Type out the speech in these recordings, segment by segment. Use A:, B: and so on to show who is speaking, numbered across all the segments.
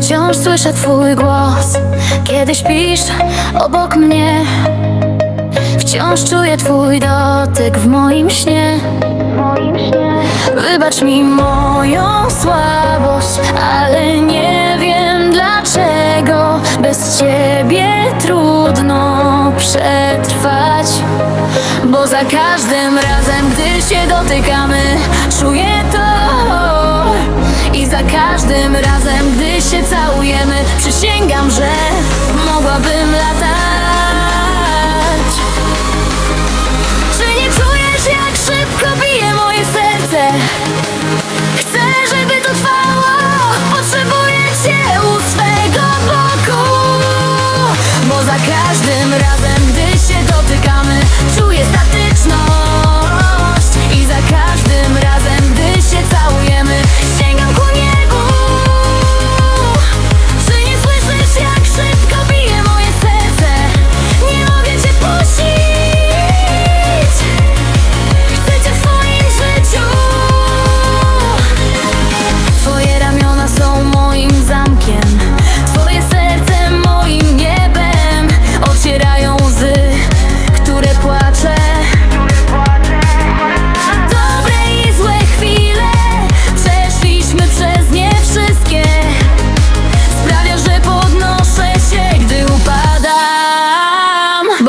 A: Wciąż słyszę twój głos, kiedy śpisz obok mnie Wciąż czuję twój dotyk w moim śnie. Wybacz mi moją słabość, ale nie wiem dlaczego. Bez ciebie trudno przetrwać Bo za każdym razem, gdy się dotykamy Czuję to za każdym razem, gdy się całujemy. Przysięgam, że mogłabym latać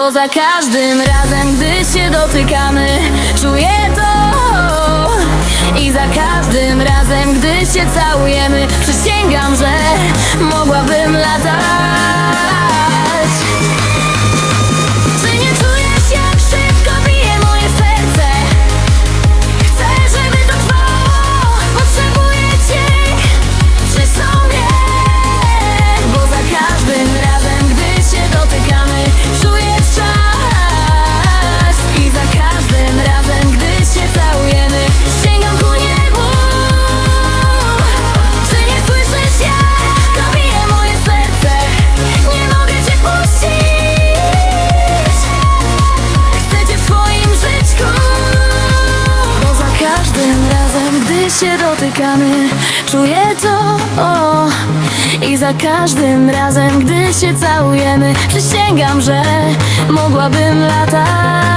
A: Bo za każdym razem, gdy się dotykamy Czuję to. I za każdym razem, gdy się całujemy Przysięgam, że mogłabym latać się dotykamy. Czuję to o, I za każdym razem, gdy się całujemy Przysięgam, że mogłabym latać